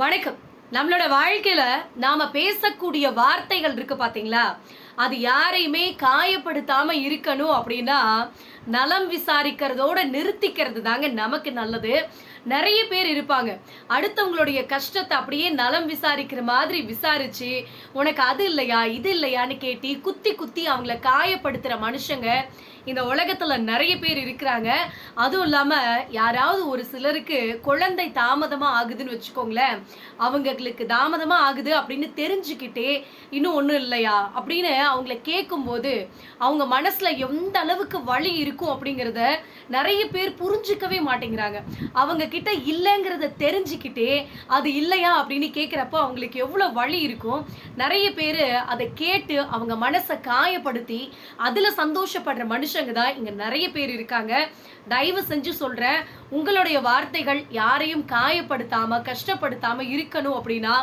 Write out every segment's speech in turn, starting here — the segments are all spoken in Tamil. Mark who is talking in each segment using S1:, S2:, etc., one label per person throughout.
S1: வணக்கம். நம்மளோட வாழ்க்கையில நாம பேசக்கூடிய வார்த்தைகள் இருக்கு பாத்தீங்களா? அது யாரையுமே காயப்படுத்தாம இருக்கணும் அப்படின்னா நலம் விசாரிக்கிறதோட நிறுத்திக்கிறது தாங்க நமக்கு நல்லது. நிறைய பேர் இருப்பாங்க. அடுத்தவங்களுடைய கஷ்டத்தை அப்படியே நலம் விசாரிக்கிற மாதிரி விசாரிச்சு உனக்கு அது இல்லையா இது இல்லையான்னு கேட்டி குத்தி குத்தி அவங்கள காயப்படுத்துற மனுஷங்க இந்த உலகத்துல நிறைய பேர் இருக்கிறாங்க. அதுவும் இல்லாம யாராவது ஒரு சிலருக்கு குழந்தை தாமதமா ஆகுதுன்னு வச்சுக்கோங்களேன். அவங்களுக்கு தாமதமா ஆகுது அப்படின்னு தெரிஞ்சுக்கிட்டே இன்னும் ஒன்றும் இல்லையா? அப்படின்னு அவங்கள கேட்கும்போது அவங்க மனசுல எந்த அளவுக்கு வழி இருக்கும் அப்படிங்கிறத நிறைய பேர் புரிஞ்சுக்கவே மாட்டேங்கிறாங்க. அவங்க கிட்ட இல்லைங்கிறத தெரிஞ்சுக்கிட்டே அது இல்லையா அப்படின்னு கேட்குறப்போ அவங்களுக்கு எவ்வளோ வழி இருக்கும். நிறைய பேர் அதை கேட்டு அவங்க மனசை காயப்படுத்தி அதில் சந்தோஷப்படுற மனுஷங்க தான் இங்கே நிறைய பேர் இருக்காங்க. தயவு செஞ்சு சொல்கிறேன் உங்களுடைய வார்த்தைகள் யாரையும் காயப்படுத்தாம கஷ்டப்படுத்தாம இருக்கணும் அப்படின்னா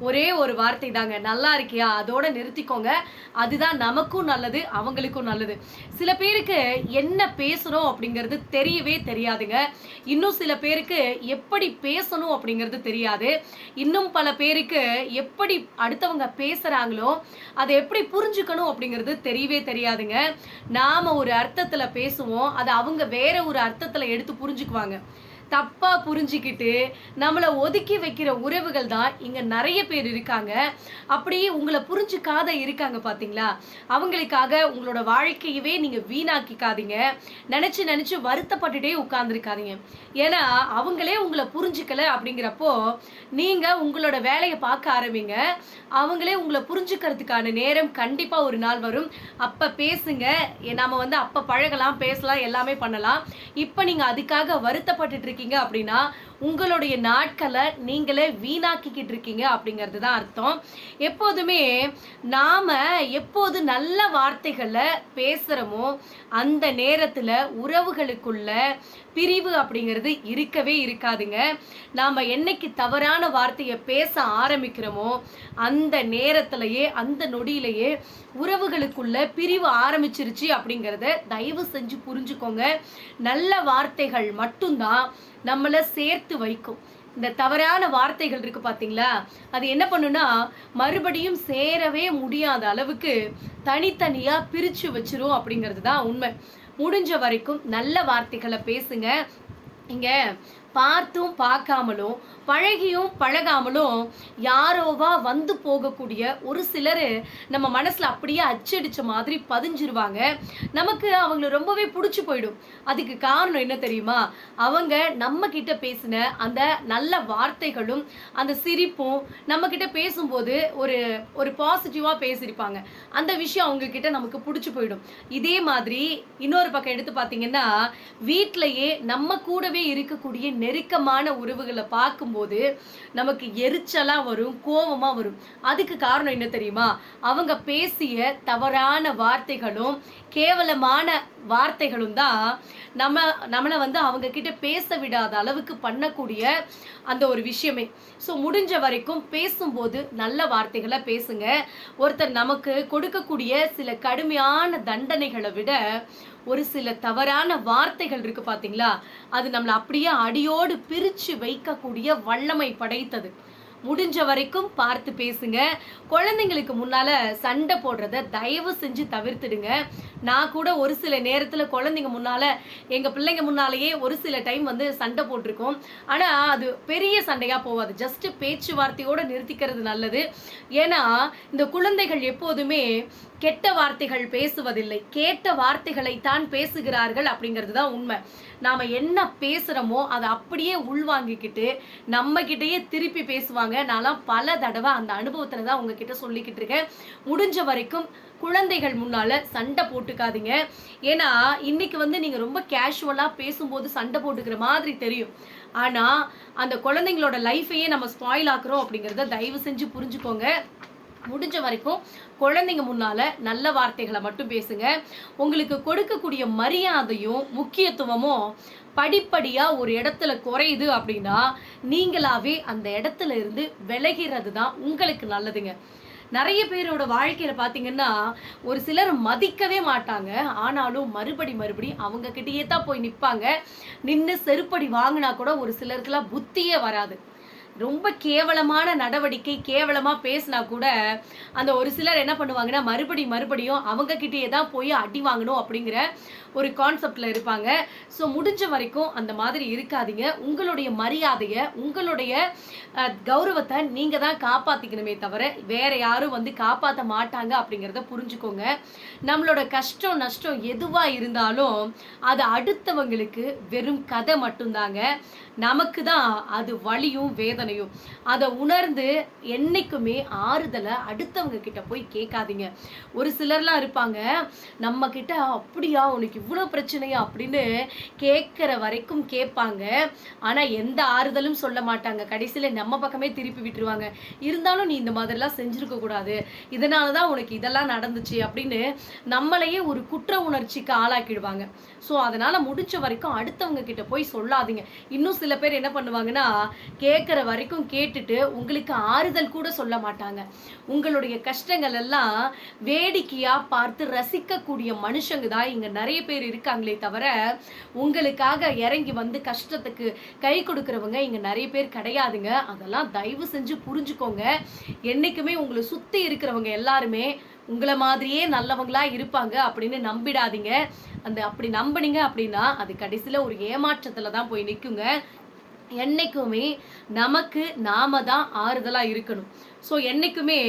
S1: ஒரே ஒரு வார்த்தை தாங்க. நல்லா இருக்கியா? அதோட நிறுத்திக்கோங்க. அதுதான் நமக்கும் நல்லது அவங்களுக்கும் நல்லது. சில பேருக்கு என்ன பேசணும் அப்படிங்கிறது தெரியவே தெரியாதுங்க. இன்னும் சில பேருக்கு எப்படி பேசணும் அப்படிங்கிறது தெரியாது. இன்னும் பல பேருக்கு எப்படி அடுத்தவங்க பேசுகிறாங்களோ அதை எப்படி புரிஞ்சுக்கணும் அப்படிங்கிறது தெரியவே தெரியாதுங்க. நாம் ஒரு அர்த்தத்தில் பேசுவோம் அதை அவங்க வேற ஒரு அர்த்தத்தில் எடுத்து புரிஞ்சுக்குவாங்க. தப்பாக புரிஞ்சுக்கிட்டு நம்மளை ஒதுக்கி வைக்கிற உறவுகள் தான் இங்கே நிறைய பேர் இருக்காங்க. அப்படி உங்களை புரிஞ்சுக்காத இருக்காங்க பார்த்தீங்களா அவங்களுக்காக உங்களோட வாழ்க்கையவே நீங்கள் வீணாக்கிக்காதீங்க. நினச்சி நினச்சி வருத்தப்பட்டுட்டே உட்காந்துருக்காதீங்க ஏன்னா அவங்களே உங்களை புரிஞ்சுக்கலை அப்படிங்கிறப்போ நீங்கள் உங்களோட வேலையை பார்க்க ஆரம்பிங்க. அவங்களே உங்களை புரிஞ்சுக்கிறதுக்கான நேரம் கண்டிப்பாக ஒரு நாள் வரும். அப்போ பேசுங்க. நாம வந்து அப்போ பழகலாம் பேசலாம் எல்லாமே பண்ணலாம். இப்போ நீங்கள் அதுக்காக வருத்தப்பட்டுட்டு இருக்கீங்க அப்படின்னா உங்களுடைய நாட்களை நீங்களே வீணாக்கிக்கிட்டு இருக்கீங்க அப்படிங்கிறது தான் அர்த்தம். எப்போதுமே நாம எப்போது நல்ல வார்த்தைகளை பேசுகிறோமோ அந்த நேரத்துல உறவுகளுக்குள்ள பிரிவு அப்படிங்கிறது இருக்கவே இருக்காதுங்க. நாம் என்னைக்கு தவறான வார்த்தையை பேச ஆரம்பிக்கிறோமோ அந்த நேரத்திலேயே அந்த நொடியிலேயே உறவுகளுக்குள்ள பிரிவு ஆரம்பிச்சிருச்சு அப்படிங்கிறத தயவு செஞ்சு புரிஞ்சுக்கோங்க. நல்ல வார்த்தைகள் மட்டும்தான் நம்மளை சேர்த்து வைக்கும். இந்த தவறான வார்த்தைகள் இருக்கு பார்த்தீங்களா அது என்ன பண்ணுனா மறுபடியும் சேரவே முடியாத அளவுக்கு தனித்தனியா பிரிச்சு வச்சிரும் அப்படிங்கிறது தான் உண்மை. முடிஞ்ச வரைக்கும் நல்ல வார்த்தைகளை பேசுங்க. இங்க பார்த்தும் பார்க்காமலும் பழகியும் பழகாமலும் யாரோவா வந்து போகக்கூடிய ஒரு சிலர் நம்ம மனசில் அப்படியே அச்சடித்த மாதிரி பதிஞ்சிருவாங்க. நமக்கு அவங்கள ரொம்பவே பிடிச்சி போயிடும். அதுக்கு காரணம் என்ன தெரியுமா? அவங்க நம்ம கிட்ட பேசின அந்த நல்ல வார்த்தைகளும் அந்த சிரிப்பும் நம்ம கிட்ட பேசும்போது ஒரு ஒரு பாசிட்டிவாக பேசியிருப்பாங்க. அந்த விஷயம் அவங்க கிட்ட நமக்கு பிடிச்சி போயிடும். இதே மாதிரி இன்னொரு பக்கம் எடுத்து பார்த்தீங்கன்னா வீட்டிலையே நம்ம கூடவே இருக்கக்கூடிய நெருக்கமான உறவுகளை பார்க்கும்போது நமக்கு எரிச்சலாக வரும் கோபமாக வரும். அதுக்கு காரணம் என்ன தெரியுமா? அவங்க பேசிய தவறான வார்த்தைகளும் கேவலமான வார்த்தைகளும் தான் நம்ம நம்மளை வந்து அவங்க கிட்ட பேச விடாத அளவுக்கு பண்ணக்கூடிய அந்த ஒரு விஷயமே. ஸோ முடிஞ்ச வரைக்கும் பேசும்போது நல்ல வார்த்தைகளை பேசுங்க. ஒருத்தர் நமக்கு கொடுக்கக்கூடிய சில கடுமையான தண்டனைகளை விட ஒரு சில தவறான வார்த்தைகள் இருக்கு பார்த்தீங்களா அது நம்மளை அப்படியே அடியோடு பிரித்து வைக்கக்கூடிய வல்லமை படைத்தது. முடிஞ்ச வரைக்கும் பார்த்து பேசுங்க. குழந்தைங்களுக்கு முன்னால சண்டை போடுறத தயவு செஞ்சு தவிர்த்துடுங்க. நான் கூட ஒரு சில நேரத்தில் குழந்தைங்க முன்னால எங்கள் பிள்ளைங்க முன்னாலேயே ஒரு சில டைம் வந்து சண்டை போட்டிருக்கோம். ஆனால் அது பெரிய சண்டையாக போகாது ஜஸ்ட் பேச்சுவார்த்தையோடு நிறுத்திக்கிறது நல்லது. ஏன்னா இந்த குழந்தைகள் எப்போதுமே கெட்ட வார்த்தைகள் பேசுவதில்லை. கேட்ட வார்த்தைகளை தான் பேசுகிறார்கள் அப்படிங்கிறது தான் உண்மை. நாம் என்ன பேசுகிறோமோ அதை அப்படியே உள்வாங்கிக்கிட்டு நம்மக்கிட்டேயே திருப்பி பேசுவாங்க. நான்லாம் பல தடவை அந்த அனுபவத்தில் தான் உங்ககிட்ட சொல்லிக்கிட்டு இருக்கேன். முடிஞ்ச வரைக்கும் குழந்தைகள் முன்னால் சண்டை போட்டு இருக்காதீங்க. ஏன்னா இன்னைக்கு வந்து நீங்க ரொம்ப கேஷுவலா பேசும்போது சண்டை போட்டுக்கிற மாதிரி தெரியும். ஆனா அந்த குழந்தைங்களோட லைஃபையே நம்ம ஸ்பாயில் ஆக்குறோம் அப்படிங்கிறத தயவு செஞ்சு புரிஞ்சுக்கோங்க. முடிஞ்ச வரைக்கும் குழந்தைங்க முன்னால நல்ல வார்த்தைகளை மட்டும் பேசுங்க. உங்களுக்கு கொடுக்கக்கூடிய மரியாதையும் முக்கியத்துவமும் படிப்படியாக ஒரு இடத்துல குறையுது அப்படின்னா நீங்களாவே அந்த இடத்துல இருந்து விலகிறது தான் உங்களுக்கு நல்லதுங்க. நிறைய பேரோட வாழ்க்கையில பாத்தீங்கன்னா ஒரு சிலர் மதிக்கவே மாட்டாங்க. ஆனாலும் மறுபடி மறுபடி அவங்க கிட்டயே தான் போய் நிப்பாங்க. நின்று செருப்படி வாங்கினா கூட ஒரு சிலருக்குலாம் புத்தியே வராது. ரொம்ப கேவலமான நடவடிக்கை கேவலமாக பேசினா கூட அந்த ஒரு சிலர் என்ன பண்ணுவாங்கன்னா மறுபடி மறுபடியும் அவங்க கிட்டேயே தான் போய் அடி வாங்கணும் அப்படிங்கிற ஒரு கான்செப்டில் இருப்பாங்க. ஸோ முடிஞ்ச வரைக்கும் அந்த மாதிரி இருக்காதீங்க. உங்களுடைய மரியாதையை உங்களுடைய கௌரவத்தை நீங்கள் தான் காப்பாற்றிக்கணுமே தவிர வேற யாரும் வந்து காப்பாற்ற மாட்டாங்க அப்படிங்கிறத புரிஞ்சுக்கோங்க. நம்மளோட கஷ்டம் நஷ்டம் எதுவாக இருந்தாலும் அது அடுத்தவங்களுக்கு வெறும் கதை மட்டும்தாங்க. நமக்கு தான் அது வலியும் வேதனையும் அதை உணர்ந்து என்னைக்குமே ஆறுதலை அடுத்தவங்க கிட்ட போய் கேட்காதீங்க. ஒரு சிலர்லாம் இருப்பாங்க நம்ம கிட்ட அப்படியா உனக்கு இவ்வளோ பிரச்சனையா? அப்படின்னு கேட்குற வரைக்கும் கேட்பாங்க. ஆனால் எந்த ஆறுதலும் சொல்ல மாட்டாங்க. கடைசியில் நம்ம பக்கமே திருப்பி விட்டுருவாங்க. இருந்தாலும் நீ இந்த மாதிரிலாம் செஞ்சிருக்க கூடாது. இதனால தான் உனக்கு இதெல்லாம் நடந்துச்சு அப்படின்னு நம்மளையே ஒரு குற்ற உணர்ச்சிக்கு ஆளாக்கிடுவாங்க. ஸோ அதனால முடிஞ்ச வரைக்கும் அடுத்தவங்க கிட்ட போய் சொல்லாதீங்க. இன்னும் சில பேர் என்ன பண்ணுவாங்கன்னா கேட்குற வரைக்கும் கேட்டுட்டு உங்களுக்கு ஆறுதல் கூட சொல்ல மாட்டாங்க. உங்களுடைய கஷ்டங்கள் எல்லாம் வேடிக்கையா பார்த்து ரசிக்கக்கூடிய மனுஷங்க தான் இங்க நிறைய பேர் இருக்காங்களே தவிர உங்களுக்காக இறங்கி வந்து கஷ்டத்துக்கு கை கொடுக்கறவங்க இங்க நிறைய பேர் கிடையாதுங்க. அதெல்லாம் தயவு செஞ்சு புரிஞ்சுக்கோங்க. என்னைக்குமே உங்களை சுத்தி இருக்கிறவங்க எல்லாருமே உங்களை மாதிரியே நல்லவங்களா இருப்பாங்க அப்படின்னு நம்பிடாதீங்க. அந்த அப்படி நம்புனீங்க அப்படின்னா அது கடைசியில் ஒரு ஏமாற்றத்தில் தான் போய் நிற்குங்க என்னைக்குமே நமக்கு நாம தான் ஆறுதலாக இருக்கணும். ஸோ என்னைக்குமே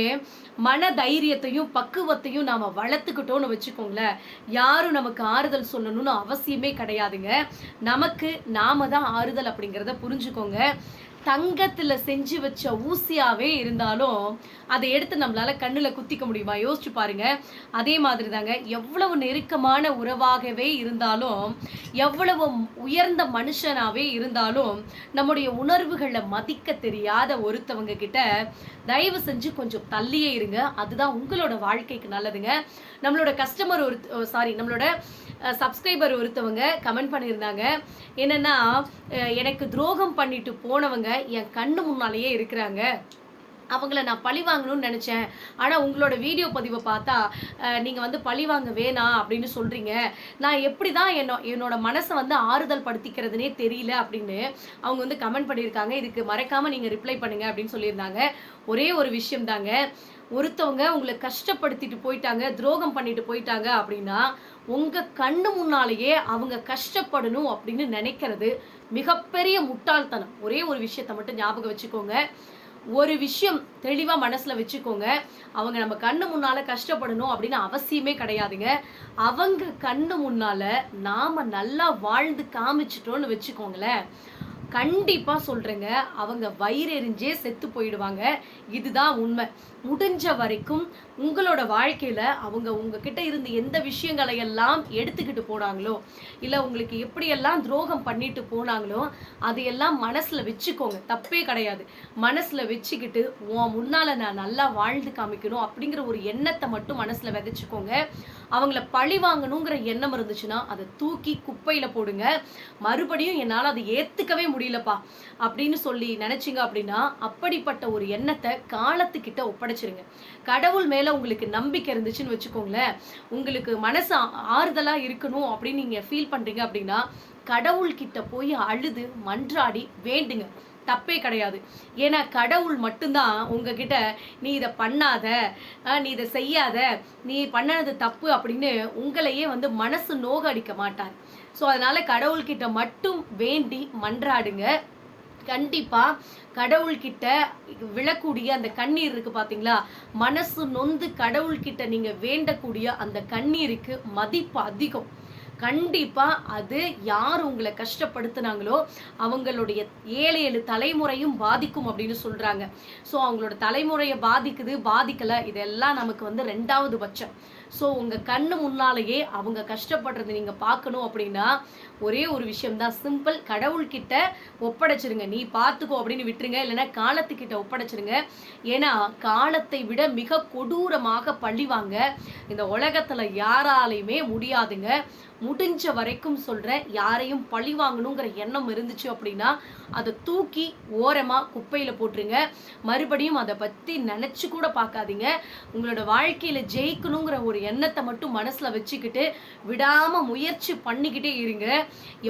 S1: மன தைரியத்தையும் பக்குவத்தையும் நாம் வளர்த்துக்கிட்டோம்னு வச்சுக்கோங்களேன். யாரும் நமக்கு ஆறுதல் சொல்லணும்னு அவசியமே கிடையாதுங்க. நமக்கு நாம தான் ஆறுதல் அப்படிங்கிறத புரிஞ்சுக்கோங்க. தங்கத்துல செஞ்சு வச்ச ஊசியாவே இருந்தாலும் அதை எடுத்து நம்மளால கண்ணுல குத்திக்க முடியுமா? யோசிச்சு பாருங்க. அதே மாதிரி தாங்க எவ்வளவு நெருக்கமான உறவாகவே இருந்தாலும் எவ்வளவு உயர்ந்த மனுஷனாவே இருந்தாலும் நம்முடைய உணர்வுகளை மதிக்க தெரியாத ஒருத்தவங்க கிட்ட தயவு செஞ்சு கொஞ்சம் தள்ளியே இருங்க. அதுதான் உங்களோட வாழ்க்கைக்கு நல்லதுங்க. நம்மளோட கஸ்டமர் ஒரு சாரி நம்மளோட சப்ஸ்கிரைபர் ஒருத்தவங்க கமெண்ட் பண்ணியிருந்தாங்க. என்னன்னா எனக்கு துரோகம் பண்ணிட்டு போனவங்க என் கண்ணு முன்னாலேயே இருக்கிறாங்க. அவங்கள நான் பழி வாங்கணும்னு நினச்சேன். ஆனால் உங்களோட வீடியோ பதிவை பார்த்தா நீங்கள் வந்து பழி வாங்க வேணாம் அப்படின்னு சொல்கிறீங்க நான் எப்படி தான் என்னோ என்னோட மனசை வந்து ஆறுதல் படுத்திக்கிறதுனே தெரியல அப்படின்னு அவங்க வந்து கமெண்ட் பண்ணியிருக்காங்க. இதுக்கு மறக்காமல் நீங்கள் ரிப்ளை பண்ணுங்கள் அப்படின்னு சொல்லியிருந்தாங்க. ஒரே ஒரு விஷயம் தாங்க. ஒருத்தவங்க உங்களை கஷ்டப்படுத்திட்டு போயிட்டாங்க துரோகம் பண்ணிட்டு போயிட்டாங்க அப்படின்னா உங்கள் கண்ணு முன்னாலேயே அவங்க கஷ்டப்படணும் அப்படின்னு நினைக்கிறது மிகப்பெரிய முட்டாள்தனம். ஒரே ஒரு விஷயத்தை மட்டும் ஞாபகம் வச்சுக்கோங்க. ஒரு விஷயம் தெளிவாக மனசில் வச்சுக்கோங்க. அவங்க நம்ம கண்ணு முன்னால கஷ்டப்படணும் அப்படின்னு அவசியமே கிடையாதுங்க. அவங்க கண்ணு முன்னால் நாம் நல்லா வாழ்ந்து காமிச்சிட்டோன்னு வச்சுக்கோங்களேன். கண்டிப்பாக சொல்கிறேங்க அவங்க வயிறெறிஞ்சே செத்து போயிடுவாங்க. இதுதான் உண்மை. முடிஞ்ச வரைக்கும் உங்களோட வாழ்க்கையில் அவங்க உங்ககிட்ட இருந்து எந்த விஷயங்களை எல்லாம் எடுத்துக்கிட்டு போனாங்களோ இல்லை உங்களுக்கு எப்படியெல்லாம் துரோகம் பண்ணிட்டு போனாங்களோ அதையெல்லாம் மனசில் வச்சுக்கோங்க. தப்பே கிடையாது. மனசில் வச்சுக்கிட்டு உன் முன்னால் நான் நல்லா வாழ்ந்து காமிக்கணும் அப்படிங்கிற ஒரு எண்ணத்தை மட்டும் மனசில் விதைச்சிக்கோங்க அவங்கள பழி வாங்கணுங்கிற எண்ணம் இருந்துச்சுன்னா அதை தூக்கி குப்பையில் போடுங்க. மறுபடியும் என்னால் அதை ஏற்றுக்கவே முடியலப்பா அப்படின்னு சொல்லி நினச்சிங்க அப்படின்னா அப்படிப்பட்ட ஒரு எண்ணத்தை காலத்துக்கிட்ட நினச்சிருங்க. கடவுள் மேலே உங்களுக்கு நம்பிக்கை இருந்துச்சுன்னு வச்சுக்கோங்களேன். உங்களுக்கு மனசு ஆறுதலாக இருக்கணும் அப்படின்னு நீங்கள் ஃபீல் பண்ணுறீங்க அப்படின்னா கடவுள்கிட்ட போய் அழுது மன்றாடி வேண்டுங்க. தப்பே கிடையாது. ஏன்னா கடவுள் மட்டும்தான் உங்ககிட்ட நீ இதை பண்ணாத நீ இதை செய்யாத நீ பண்ணது தப்பு அப்படின்னு உங்களையே வந்து மனசு நோகடிக்க மாட்டார். ஸோ அதனால் கடவுள்கிட்ட மட்டும் வேண்டி மன்றாடுங்க. கண்டிப்பா கடவுள்கிட்ட விழக்கூடிய அந்த கண்ணீர் இருக்கு பாத்தீங்களா? மனசு நொந்து கடவுள்கிட்ட நீங்க வேண்டக்கூடிய அந்த கண்ணீருக்கு மதிப்பு அதிகம். கண்டிப்பா அது யார் உங்களை கஷ்டப்படுத்துனாங்களோ அவங்களுடைய ஏழு ஏழு தலைமுறையும் பாதிக்கும் அப்படின்னு சொல்றாங்க. ஸோ அவங்களோட தலைமுறையை பாதிக்குது பாதிக்கல. இதெல்லாம் நமக்கு வந்து ரெண்டாவது பட்சம். ஸோ உங்கள் கண்ணு முன்னாலேயே அவங்க கஷ்டப்படுறதை நீங்கள் பார்க்கணும் அப்படின்னா ஒரே ஒரு விஷயம் தான் சிம்பிள் கடவுள்கிட்ட ஒப்படைச்சிருங்க. நீ பார்த்துக்கோ அப்படின்னு விட்டுருங்க. இல்லைன்னா காலத்துக்கிட்ட ஒப்படைச்சிருங்க. ஏன்னா காலத்தை விட மிக கொடூரமாக பழிவாங்க. இந்த உலகத்தில் யாராலையுமே முடியாதுங்க. முடிஞ்ச வரைக்கும் சொல்கிறேன் யாரையும் பழி வாங்கணுங்கிற எண்ணம் இருந்துச்சு அப்படின்னா அதை தூக்கி ஓரமா குப்பையில போட்டுருங்க. மறுபடியும் அதை பத்தி நினைச்சு கூட பார்க்காதீங்க. உங்களோட வாழ்க்கையில ஜெயிக்கணுங்கிற ஒரு எண்ணத்தை மட்டும் மனசுல வச்சுக்கிட்டு விடாம முயற்சி பண்ணிக்கிட்டே இருங்க.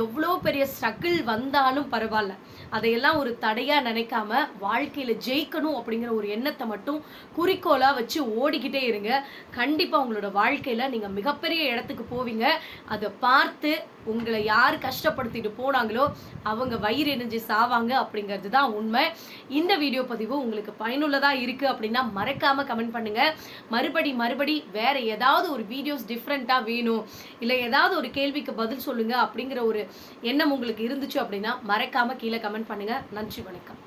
S1: எவ்வளோ பெரிய ஸ்ட்ரகிள் வந்தாலும் பரவாயில்ல. அதையெல்லாம் ஒரு தடையாக நினைக்காம வாழ்க்கையில் ஜெயிக்கணும் அப்படிங்கிற ஒரு எண்ணத்தை மட்டும் குறிக்கோளாக வச்சு ஓடிக்கிட்டே இருங்க. கண்டிப்பாக உங்களோட வாழ்க்கையில் நீங்கள் மிகப்பெரிய இடத்துக்கு போவீங்க. அதை பார்த்து உங்களை யார் கஷ்டப்படுத்திட்டு போனாங்களோ அவங்க வயிறு எரிஞ்சு சாவாங்க அப்படிங்கிறது தான் உண்மை. இந்த வீடியோ பதிவு உங்களுக்கு பயனுள்ளதாக இருக்குது அப்படின்னா மறக்காமல் கமெண்ட் பண்ணுங்கள் மறுபடி மறுபடி வேறு ஏதாவது ஒரு வீடியோஸ் டிஃப்ரெண்ட்டாக வேணும் இல்லை ஏதாவது ஒரு கேள்விக்கு பதில் சொல்லுங்கள் அப்படிங்கிற ஒரு எண்ணம் உங்களுக்கு இருந்துச்சு அப்படின்னா மறக்காமல் கீழே கமெண்ட் பண்ணுங்கள் நன்றி வணக்கம்.